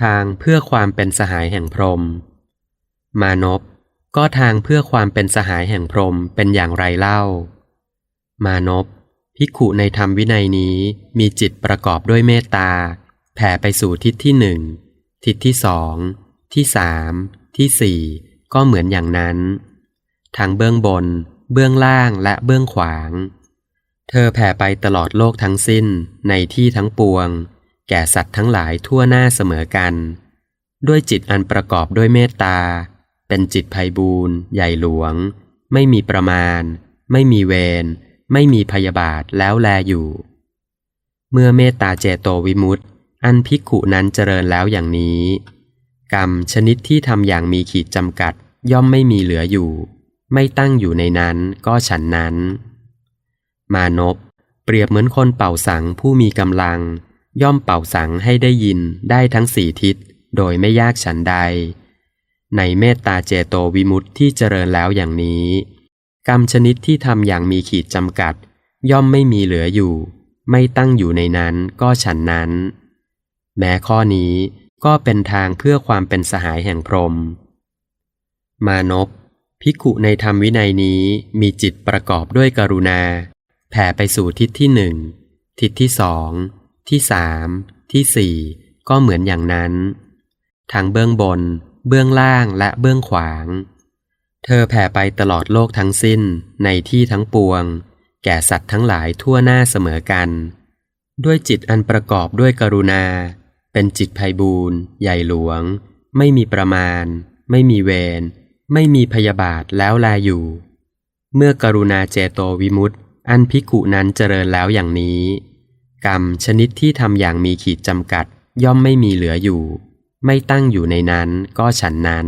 ทางเพื่อความเป็นสหายแห่งพรหมมานพก็ทางเพื่อความเป็นสหายแห่งพรหมเป็นอย่างไรเล่า มานพภิกขุในธรรมวินัยนี้มีจิตประกอบด้วยเมตตา แผ่ไปสู่ทิศที่หนึ่งทิศที่สองที่สามที่สี่ก็เหมือนอย่างนั้น ทางเบื้องบน เบื้องล่างและเบื้องขวาง เธอแผ่ไปตลอดโลกทั้งสิ้นในที่ทั้งปวง แก่สัตว์ทั้งหลายทั่วหน้าเสมอกัน ด้วยจิตอันประกอบด้วยเมตตา เป็นจิตไพบูรณ์ใหญ่หลวง ไม่มีประมาณ ไม่มีเวร ไม่มีพยาบาทแล้วแลอยู่ เมื่อเมตตาเจโตวิมุตติอันภิกขุนั้นเจริญแล้วอย่างนี้ กรรมชนิดที่ทำอย่างมีขีดจำกัด ย่อมไม่มีเหลืออยู่ ไม่ตั้งอยู่ในนั้นก็ฉันนั้น มานพเปรียบเหมือนคนเป่าสังผู้มีกำลัง ย่อมเป่าสังให้ได้ยินได้ทั้งสี่ทิศ โดยไม่ยากฉันใด ในเมตตาเจโตวิมุตติที่เจริญแล้วอย่างนี้ กรรมชนิดที่ทำอย่างมีขีดจำกัด ย่อมไม่มีเหลืออยู่ ไม่ตั้งอยู่ในนั้นก็ฉันนั้น แม้ข้อนี้ก็เป็นทางเพื่อความเป็นสหายแห่งพรหมมานพภิกขุในธรรมวินัยนี้มีจิตประกอบด้วยกรุณา แผ่ไปสู่ทิศที่หนึ่งทิศที่สอง ที่สามที่สี่ก็เหมือนอย่างนั้นทางเบื้องบน เบื้องล่างและเบื้องขวาง เธอแผ่ไปตลอดโลกทั้งสิ้นในที่ทั้งปวง แก่สัตว์ทั้งหลายทั่วหน้าเสมอกัน ด้วยจิตอันประกอบด้วยกรุณา เป็นจิตไพบูรณ์ใหญ่หลวง ไม่มีประมาณ ไม่มีเวร ไม่มีพยาบาทแล้วแลอยู่ เมื่อกรุณาเจโตวิมุตติอันภิกุนั้นเจริญแล้วอย่างนี้ กรรมชนิดที่ทำอย่างมีขีดจำกัด ย่อมไม่มีเหลืออยู่ ไม่ตั้งอยู่ในนั้นก็ฉันนั้น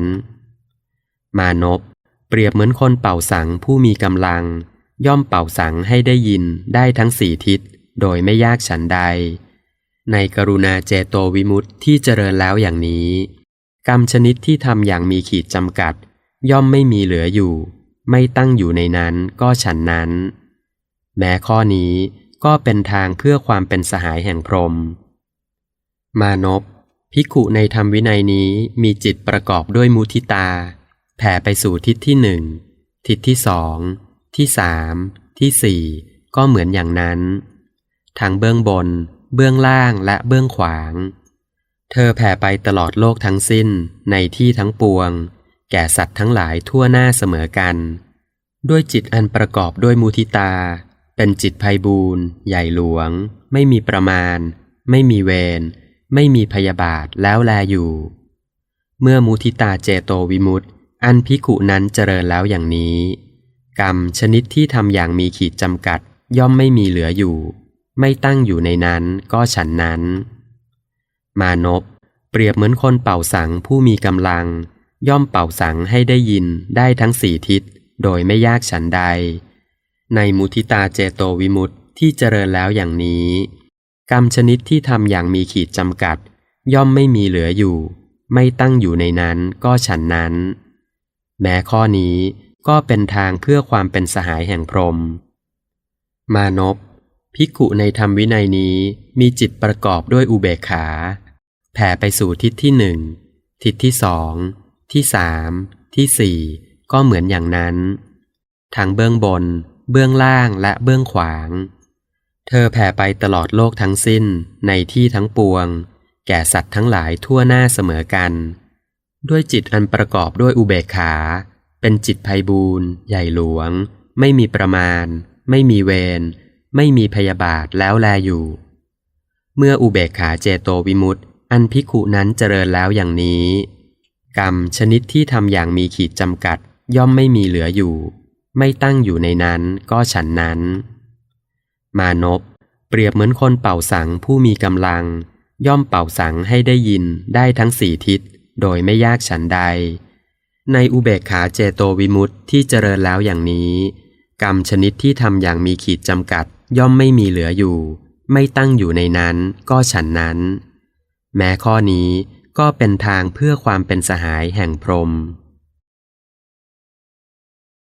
มานพเปรียบเหมือนคนเป่าสังผู้มีกำลัง ย่อมเป่าสังให้ได้ยินได้ทั้งสี่ทิศ โดยไม่ยากฉันใด ในกรุณาเจโตวิมุตติที่เจริญแล้วอย่างนี้ กรรมชนิดที่ทำอย่างมีขีดจำกัด ย่อมไม่มีเหลืออยู่ ไม่ตั้งอยู่ในนั้นก็ฉันนั้น แม้ข้อนี้ ก็เป็นทางเพื่อความเป็นสหายแห่งพรหมมานพภิกขุในธรรมวินัยนี้มีจิตประกอบด้วยมุทิตา แผ่ไปสู่ทิศที่หนึ่งทิศที่สองที่สามที่สี่ก็เหมือนอย่างนั้นทางเบื้องบน เบื้องล่างและเบื้องขวาง เธอแผ่ไปตลอดโลกทั้งสิ้นในที่ทั้งปวง แก่สัตว์ทั้งหลายทั่วหน้าเสมอกัน ด้วยจิตอันประกอบด้วยมุทิตา เป็นจิตไพบูรณ์ใหญ่หลวง ไม่มีประมาณ ไม่มีเวร ไม่มีพยาบาทแล้วแลอยู่ เมื่อมุทิตาเจโตวิมุตติ อันภิกุนั้นเจริญแล้วอย่างนี้ กรรมชนิดที่ทำอย่างมีขีดจำกัด ย่อมไม่มีเหลืออยู่ ไม่ตั้งอยู่ในนั้นก็ฉันนั้น มานพเปรียบเหมือนคนเป่าสังผู้มีกำลัง ย่อมเป่าสังให้ได้ยินได้ทั้งสี่ทิศ โดยไม่ยากฉันใด ในมุทิตาเจโตวิมุตติที่เจริญแล้วอย่างนี้ กรรมชนิดที่ทำอย่างมีขีดจำกัด ย่อมไม่มีเหลืออยู่ ไม่ตั้งอยู่ในนั้นก็ฉันนั้น แม้ข้อนี้ก็เป็นทางเพื่อความเป็นสหายแห่งพรหมมานพภิกขุในธรรมวินัยนี้มีจิตประกอบด้วยอุเบกขา แผ่ไปสู่ทิศที่หนึ่งทิศที่สอง ที่สาม ที่สี่ ก็เหมือนอย่างนั้น ทางเบื้องบน เบื้องล่างและเบื้องขวาง เธอแผ่ไปตลอดโลกทั้งสิ้นในที่ทั้งปวง แก่สัตว์ทั้งหลายทั่วหน้าเสมอกัน ด้วยจิตอันประกอบด้วยอุเบกขา เป็นจิตไพบูรณ์ใหญ่หลวง ไม่มีประมาณ ไม่มีเวร ไม่มีพยาบาทแล้วแลอยู่ เมื่ออุเบกขาเจโตวิมุตติอันภิกุนั้นเจริญแล้วอย่างนี้ กรรมชนิดที่ทำอย่างมีขีดจำกัดย่อมไม่มีเหลืออยู่ ไม่ตั้งอยู่ในนั้นก็ฉันนั้น มานพเปรียบเหมือนคนเป่าสังผู้มีกำลัง ย่อมเป่าสังให้ได้ยินได้ทั้งสี่ทิศ โดยไม่ยากฉันใด ในอุเบกขาเจโตวิมุตติที่เจริญแล้วอย่างนี้ กรรมชนิดที่ทำอย่างมีขีดจำกัด ย่อมไม่มีเหลืออยู่ ไม่ตั้งอยู่ในนั้นก็ฉันนั้น แม้ข้อนี้ก็เป็นทางเพื่อความเป็นสหายแห่งพรหม